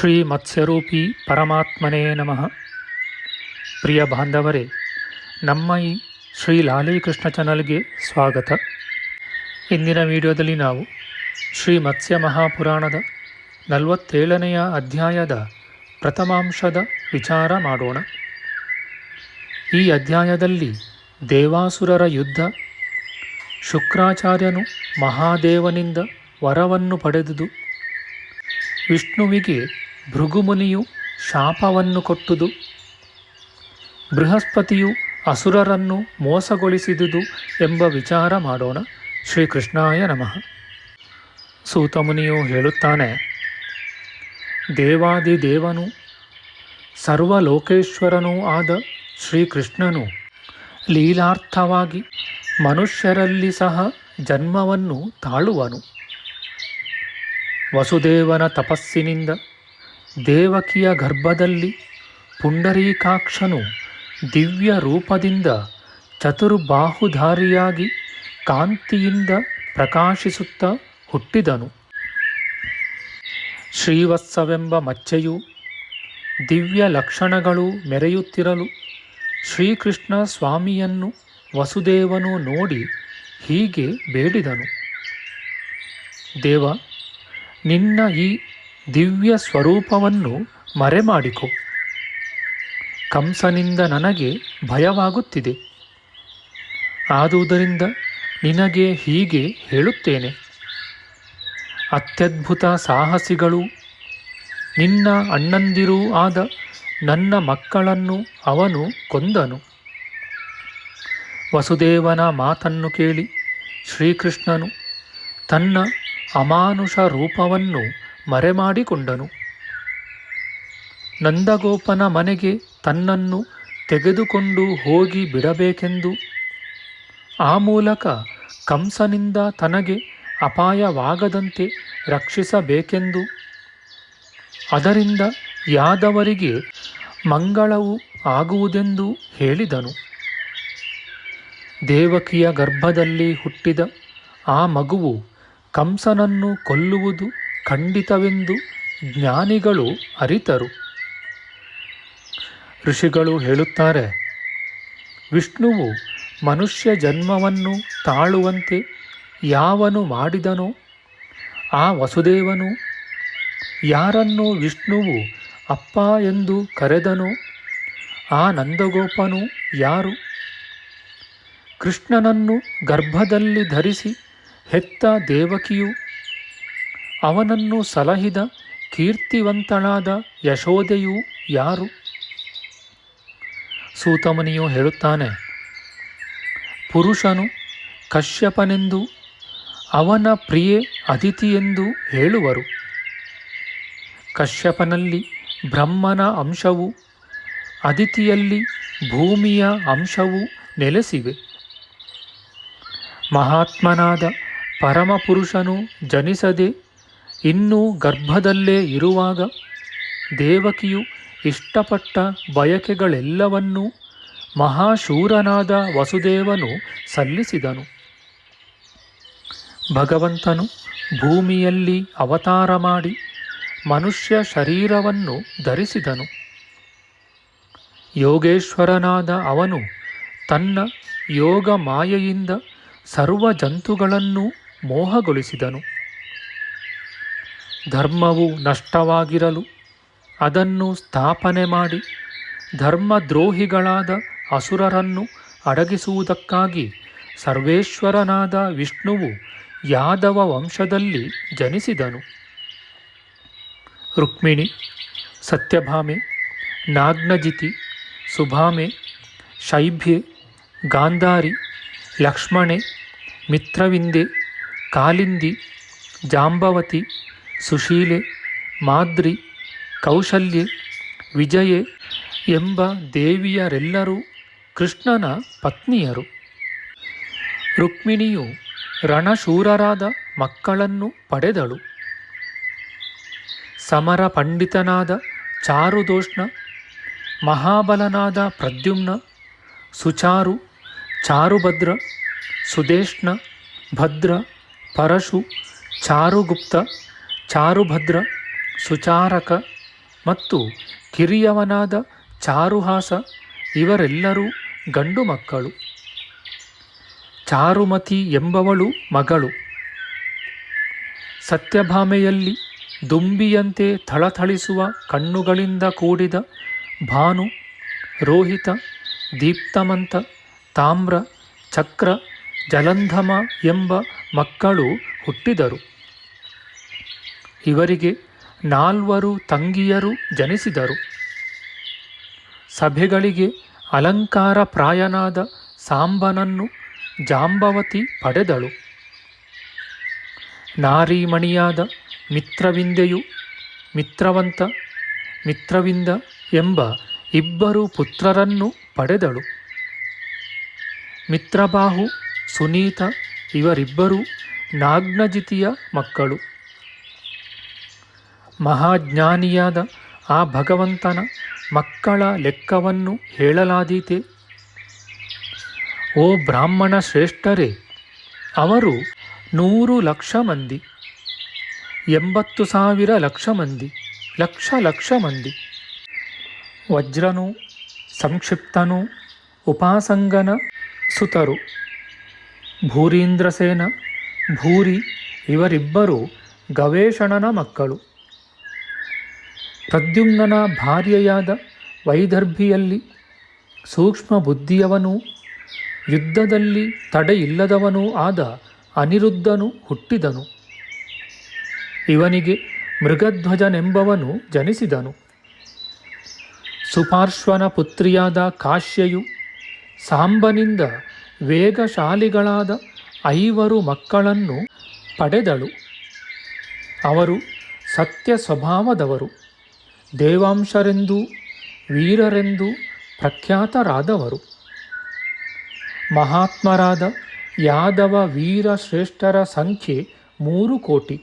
ಶ್ರೀ ಮತ್ಸ್ಯರೂಪಿ ಪರಮಾತ್ಮನೇ ನಮಃ. ಪ್ರಿಯ ಬಾಂಧವರೇ, ನಮ್ಮ ಈ ಶ್ರೀ ಲಾಲೀಕೃಷ್ಣ ಚಾನಲ್ಗೆ ಸ್ವಾಗತ. ಇಂದಿನ ವಿಡಿಯೋದಲ್ಲಿ ನಾವು ಶ್ರೀ ಮತ್ಸ್ಯ ಮಹಾಪುರಾಣದ ನಲವತ್ತೇಳನೆಯ ಅಧ್ಯಾಯದ ಪ್ರಥಮಾಂಶದ ವಿಚಾರ ಮಾಡೋಣ. ಈ ಅಧ್ಯಾಯದಲ್ಲಿ ದೇವಾಸುರರ ಯುದ್ಧ, ಶುಕ್ರಾಚಾರ್ಯನು ಮಹಾದೇವನಿಂದ ವರವನ್ನು ಪಡೆದುದು. ವಿಷ್ಣುವಿಗೆ ಭೃಗುಮುನಿಯು ಶಾಪವನ್ನು ಕೊಟ್ಟುದು, ಬೃಹಸ್ಪತಿಯು ಅಸುರರನ್ನು ಮೋಸಗೊಳಿಸಿದುದು ಎಂಬ ವಿಚಾರ ಮಾಡೋಣ. ಶ್ರೀಕೃಷ್ಣಾಯ ನಮಃ. ಸೂತಮುನಿಯು ಹೇಳುತ್ತಾನೆ ದೇವಾದಿದೇವನು ಸರ್ವಲೋಕೇಶ್ವರನೂ ಆದ ಶ್ರೀಕೃಷ್ಣನು ಲೀಲಾರ್ಥವಾಗಿ ಮನುಷ್ಯರಲ್ಲಿ ಸಹ ಜನ್ಮವನ್ನು ತಾಳುವನು. ವಸುದೇವನ ತಪಸ್ಸಿನಿಂದ ದೇವಕಿಯ ಗರ್ಭದಲ್ಲಿ ಪುಂಡರೀಕಾಕ್ಷನು ದಿವ್ಯ ರೂಪದಿಂದ ಚತುರ್ಬಾಹುಧಾರಿಯಾಗಿ ಕಾಂತಿಯಿಂದ ಪ್ರಕಾಶಿಸುತ್ತ ಹುಟ್ಟಿದನು. ಶ್ರೀವತ್ಸವೆಂಬ ಮಚ್ಚೆಯು ದಿವ್ಯ ಲಕ್ಷಣಗಳು ಮೆರೆಯುತ್ತಿರಲು ಶ್ರೀಕೃಷ್ಣ ಸ್ವಾಮಿಯನ್ನು ವಸುದೇವನು ನೋಡಿ ಹೀಗೆ ಬೇಡಿದನು. ದೇವ, ನಿನ್ನ ಈ ದಿವ್ಯ ಸ್ವರೂಪವನ್ನು ಮರೆಮಾಡಿಕೊ. ಕಂಸನಿಂದ ನನಗೆ ಭಯವಾಗುತ್ತಿದೆ. ಆದುದರಿಂದ ನಿನಗೆ ಹೀಗೆ ಹೇಳುತ್ತೇನೆ. ಅತ್ಯದ್ಭುತ ಸಾಹಸಿಗಳು ನಿನ್ನ ಅಣ್ಣಂದಿರೂ ಆದ ನನ್ನ ಮಕ್ಕಳನ್ನು ಅವನು ಕೊಂದನು. ವಸುದೇವನ ಮಾತನ್ನು ಕೇಳಿ ಶ್ರೀಕೃಷ್ಣನು ತನ್ನ ಅಮಾನುಷ ರೂಪವನ್ನು ಮರೆಮಾಡಿಕೊಂಡನು. ನಂದಗೋಪನ ಮನೆಗೆ ತನ್ನನ್ನು ತೆಗೆದುಕೊಂಡು ಹೋಗಿ ಬಿಡಬೇಕೆಂದು ಆ ಮೂಲಕ ಕಂಸನಿಂದ ತನಗೆ ಅಪಾಯವಾಗದಂತೆ ರಕ್ಷಿಸಬೇಕೆಂದು. ಅದರಿಂದ ಯಾದವರಿಗೆ ಮಂಗಳವು ಆಗುವುದೆಂದು ಹೇಳಿದನು. ದೇವಕಿಯ ಗರ್ಭದಲ್ಲಿ ಹುಟ್ಟಿದ ಆ ಮಗುವು ಕಂಸನನ್ನು ಕೊಲ್ಲುವುದು ಖಂಡಿತವೆಂದು ಜ್ಞಾನಿಗಳು ಅರಿತರು. ಋಷಿಗಳು ಹೇಳುತ್ತಾರೆ, ವಿಷ್ಣುವು ಮನುಷ್ಯ ಜನ್ಮವನ್ನು ತಾಳುವಂತೆ ಯಾವನು ಮಾಡಿದನೋ, ಆ ವಸುದೇವನು ಯಾರನ್ನು ವಿಷ್ಣುವು ಅಪ್ಪ ಎಂದು ಕರೆದನೋ, ಆ ನಂದಗೋಪನು ಯಾರು? ಕೃಷ್ಣನನ್ನು ಗರ್ಭದಲ್ಲಿ ಧರಿಸಿ ಹೆತ್ತ ದೇವಕಿಯು ಅವನನ್ನು ಸಲಹಿದ ಕೀರ್ತಿವಂತಳಾದ ಯಶೋದೆಯು ಯಾರು? ಸೂತಮನಿಯು ಹೇಳುತ್ತಾನೆ, ಪುರುಷನು ಕಶ್ಯಪನೆಂದು, ಅವನ ಪ್ರಿಯೆ ಅದಿತಿಯೆಂದು ಹೇಳುವರು. ಕಶ್ಯಪನಲ್ಲಿ ಬ್ರಹ್ಮನ ಅಂಶವು, ಅದಿತಿಯಲ್ಲಿ ಭೂಮಿಯ ಅಂಶವು ನೆಲೆಸಿವೆ. ಮಹಾತ್ಮನಾದ ಪರಮಪುರುಷನು ಜನಿಸದೆ ಇನ್ನೂ ಗರ್ಭದಲ್ಲೇ ಇರುವಾಗ ದೇವಕಿಯು ಇಷ್ಟಪಟ್ಟ ಬಯಕೆಗಳೆಲ್ಲವನ್ನೂ ಮಹಾಶೂರನಾದ ವಸುದೇವನು ಸಲ್ಲಿಸಿದನು. ಭಗವಂತನು ಭೂಮಿಯಲ್ಲಿ ಅವತಾರ ಮಾಡಿ ಮನುಷ್ಯ ಶರೀರವನ್ನು ಧರಿಸಿದನು. ಯೋಗೇಶ್ವರನಾದ ಅವನು ತನ್ನ ಯೋಗ ಮಾಯೆಯಿಂದ ಸರ್ವ ಜಂತುಗಳನ್ನು ಮೋಹಗೊಳಿಸಿದನು. ಧರ್ಮವು ನಷ್ಟವಾಗಿರಲು ಅದನ್ನು ಸ್ಥಾಪನೆ ಮಾಡಿ ಧರ್ಮದ್ರೋಹಿಗಳಾದ ಅಸುರರನ್ನು ಅಡಗಿಸುವುದಕ್ಕಾಗಿ ಸರ್ವೇಶ್ವರನಾದ ವಿಷ್ಣುವು ಯಾದವ ವಂಶದಲ್ಲಿ ಜನಿಸಿದನು. ರುಕ್ಮಿಣಿ, ಸತ್ಯಭಾಮೆ, ನಾಗ್ನಜಿತಿ, ಸುಭಾಮೆ, ಶೈಭ್ಯೆ, ಗಾಂಧಾರಿ, ಲಕ್ಷ್ಮಣೆ, ಮಿತ್ರವಿಂದೆ, ಕಾಲಿಂದಿ, ಜಾಂಬವತಿ ಸುಶೀಲೆ, ಮಾದ್ರಿ, ಕೌಶಲ್ಯೆ, ವಿಜಯೆ ಎಂಬ ದೇವಿಯರೆಲ್ಲರೂ ಕೃಷ್ಣನ ಪತ್ನಿಯರು. ರುಕ್ಮಿಣಿಯು ರಣಶೂರರಾದ ಮಕ್ಕಳನ್ನು ಪಡೆದಳು. ಸಮರ ಪಂಡಿತನಾದ ಚಾರುದೋಷ್ಣ, ಮಹಾಬಲನಾದ ಪ್ರದ್ಯುಮ್ನ, ಸುಚಾರು, ಚಾರುಭದ್ರ, ಸುದೇಷ್ಣ, ಭದ್ರ, ಪರಶು, ಚಾರುಗುಪ್ತ ಚಾರುಭದ್ರ, ಸುಚಾರಕ ಮತ್ತು ಕಿರಿಯವನಾದ ಚಾರುಹಾಸ ಇವರೆಲ್ಲರೂ ಗಂಡು ಮಕ್ಕಳು. ಚಾರುಮತಿ ಎಂಬವಳು ಮಗಳು. ಸತ್ಯಭಾಮೆಯಲ್ಲಿ ದುಂಬಿಯಂತೆ ಥಳಥಳಿಸುವ ಕಣ್ಣುಗಳಿಂದ ಕೂಡಿದ ಭಾನು, ರೋಹಿತ, ದೀಪ್ತಮಂತ, ತಾಮ್ರ, ಚಕ್ರ, ಜಲಂಧಮ ಎಂಬ ಮಕ್ಕಳು ಹುಟ್ಟಿದರು. ಇವರಿಗೆ ನಾಲ್ವರು ತಂಗಿಯರು ಜನಿಸಿದರು. ಸಭೆಗಳಿಗೆ ಅಲಂಕಾರ ಪ್ರಾಯನಾದ ಸಾಂಬನನ್ನು ಜಾಂಬವತಿ ಪಡೆದಳು. ನಾರೀಮಣಿಯಾದ ಮಿತ್ರವಿಂದೆಯು ಮಿತ್ರವಂತ, ಮಿತ್ರವಿಂದ ಎಂಬ ಇಬ್ಬರು ಪುತ್ರರನ್ನು ಪಡೆದಳು. ಮಿತ್ರಬಾಹು ಸುನೀತ ಇವರಿಬ್ಬರು ನಾಗ್ನಜಿತಿಯ ಮಕ್ಕಳು. ಮಹಾಜ್ಞಾನಿಯಾದ ಆ ಭಗವಂತನ ಮಕ್ಕಳ ಲೆಕ್ಕವನ್ನು ಹೇಳಲಾದೀತೆ. ಓ ಬ್ರಾಹ್ಮಣ ಶ್ರೇಷ್ಠರೇ, ಅವರು ನೂರು ಲಕ್ಷ ಮಂದಿ, ಎಂಬತ್ತು ಸಾವಿರ ಲಕ್ಷ ಮಂದಿ, ಲಕ್ಷ ಲಕ್ಷ ಮಂದಿ. ವಜ್ರನು, ಸಂಕ್ಷಿಪ್ತನು, ಉಪಾಸಂಗನ ಸುತರು. ಭೂರೀಂದ್ರಸೇನ, ಭೂರಿ, ಇವರಿಬ್ಬರು ಗವೇಷಣನ ಮಕ್ಕಳು. ಪ್ರದ್ಯುಮ್ನನ ಭಾರ್ಯೆಯಾದ ವೈದರ್ಭಿಯಲ್ಲಿ ಸೂಕ್ಷ್ಮ ಬುದ್ಧಿಯವನು, ಯುದ್ಧದಲ್ಲಿ ತಡೆಯಿಲ್ಲದವನೂ ಆದ ಅನಿರುದ್ಧನು ಹುಟ್ಟಿದನು. ಇವನಿಗೆ ಮೃಗಧ್ವಜನೆಂಬವನು ಜನಿಸಿದನು. ಸುಪಾರ್ಶ್ವನ ಪುತ್ರಿಯಾದ ಕಾಶ್ಯಯು ಸಾಂಬನಿಂದ ವೇಗಶಾಲಿಗಳಾದ ಐವರು ಮಕ್ಕಳನ್ನು ಪಡೆದಳು. ಅವರು ಸತ್ಯ ಸ್ವಭಾವದವರು. ದೇವಾಂಶರೆಂದೂ, ವೀರರೆಂದು ಪ್ರಖ್ಯಾತರಾದವರು. ಮಹಾತ್ಮರಾದ ಯಾದವ ವೀರ ಶ್ರೇಷ್ಠರ ಸಂಖ್ಯೆ ಮೂರು ಕೋಟಿ.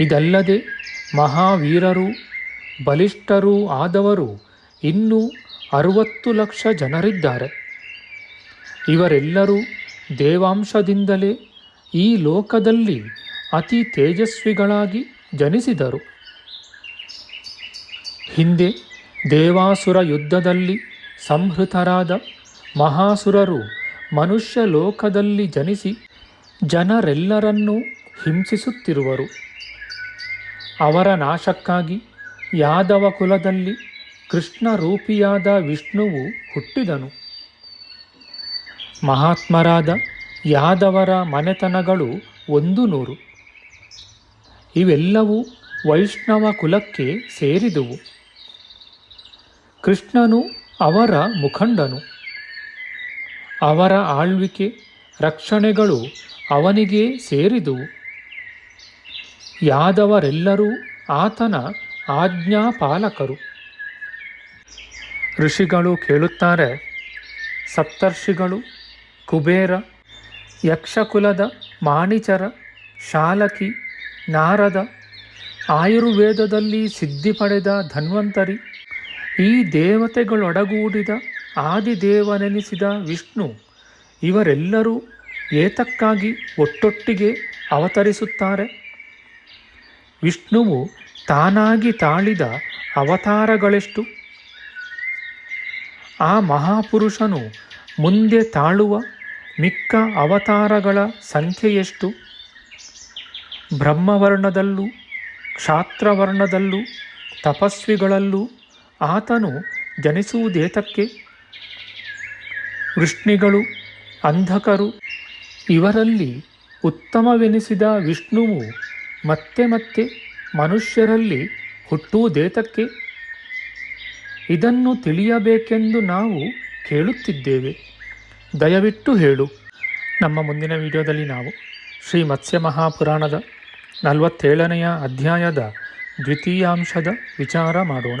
ಇದಲ್ಲದೆ ಮಹಾವೀರರು, ಬಲಿಷ್ಠರೂ ಆದವರು ಇನ್ನೂ ಅರುವತ್ತು ಲಕ್ಷ ಜನರಿದ್ದಾರೆ. ಇವರೆಲ್ಲರೂ ದೇವಾಂಶದಿಂದಲೇ ಈ ಲೋಕದಲ್ಲಿ ಅತಿ ತೇಜಸ್ವಿಗಳಾಗಿ ಜನಿಸಿದರು. ಹಿಂದೆ ದೇವಾಸುರ ಯುದ್ಧದಲ್ಲಿ ಸಂಹೃತರಾದ ಮಹಾಸುರರು ಮನುಷ್ಯ ಲೋಕದಲ್ಲಿ ಜನಿಸಿ ಜನರೆಲ್ಲರನ್ನೂ ಹಿಂಸಿಸುತ್ತಿರುವರು. ಅವರ ನಾಶಕ್ಕಾಗಿ ಯಾದವ ಕುಲದಲ್ಲಿ ಕೃಷ್ಣ ರೂಪಿಯಾದ ವಿಷ್ಣುವು ಹುಟ್ಟಿದನು. ಮಹಾತ್ಮರಾದ ಯಾದವರ ಮನೆತನಗಳು ಒಂದು ನೂರು ಇವೆಲ್ಲವೂ ವೈಷ್ಣವ ಕುಲಕ್ಕೆ ಸೇರಿದುವು. ಕೃಷ್ಣನು ಅವರ ಮುಖಂಡನು. ಅವರ ಆಳ್ವಿಕೆ, ರಕ್ಷಣೆಗಳು ಅವನಿಗೆ ಸೇರಿದುವು. ಯಾದವರೆಲ್ಲರೂ ಆತನ ಆಜ್ಞಾಪಾಲಕರು. ಋಷಿಗಳು ಕೇಳುತ್ತಾರೆ, ಸಪ್ತರ್ಷಿಗಳು, ಕುಬೇರ, ಯಕ್ಷಕುಲದ ಮಾಣಿಚರ, ಶಾಲಕಿ, ನಾರದ, ಆಯುರ್ವೇದದಲ್ಲಿ ಸಿದ್ಧಿ ಪಡೆದ ಧನ್ವಂತರಿ ಈ ದೇವತೆಗಳೊಡಗೂಡಿದ ಆದಿದೇವನೆನಿಸಿದ ವಿಷ್ಣು ಇವರೆಲ್ಲರೂ ಏತಕ್ಕಾಗಿ ಒಟ್ಟೊಟ್ಟಿಗೆ ಅವತರಿಸುತ್ತಾರೆ? ವಿಷ್ಣುವು ತಾನಾಗಿ ತಾಳಿದ ಅವತಾರಗಳೆಷ್ಟು? ಆ ಮಹಾಪುರುಷನು ಮುಂದೆ ತಾಳುವ ಮಿಕ್ಕ ಅವತಾರಗಳ ಸಂಖ್ಯೆಯೆಷ್ಟು? ಬ್ರಹ್ಮವರ್ಣದಲ್ಲೂ, ಕ್ಷಾತ್ರವರ್ಣದಲ್ಲೂ, ತಪಸ್ವಿಗಳಲ್ಲೂ ಆತನು ಜನಿಸುವುದೇತಕ್ಕೆ ವೃಷ್ಣಿಗಳು, ಅಂಧಕರು, ಇವರಲ್ಲಿ ಉತ್ತಮವೆನಿಸಿದ ವಿಷ್ಣುವು ಮತ್ತೆ ಮತ್ತೆ ಮನುಷ್ಯರಲ್ಲಿ ಹುಟ್ಟುವುದೇತಕ್ಕೆ? ಇದನ್ನು ತಿಳಿಯಬೇಕೆಂದು ನಾವು ಕೇಳುತ್ತಿದ್ದೇವೆ. ದಯವಿಟ್ಟು ಹೇಳು. ನಮ್ಮ ಮುಂದಿನ ವಿಡಿಯೋದಲ್ಲಿ ನಾವು ಶ್ರೀ ಮತ್ಸ್ಯ ಮಹಾಪುರಾಣದ ನಲವತ್ತೇಳನೆಯ ಅಧ್ಯಾಯದ ದ್ವಿತೀಯಾಂಶದ ವಿಚಾರ ಮಾಡೋಣ.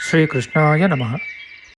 ಶ್ರೀಕೃಷ್ಣಾಯ ನಮಃ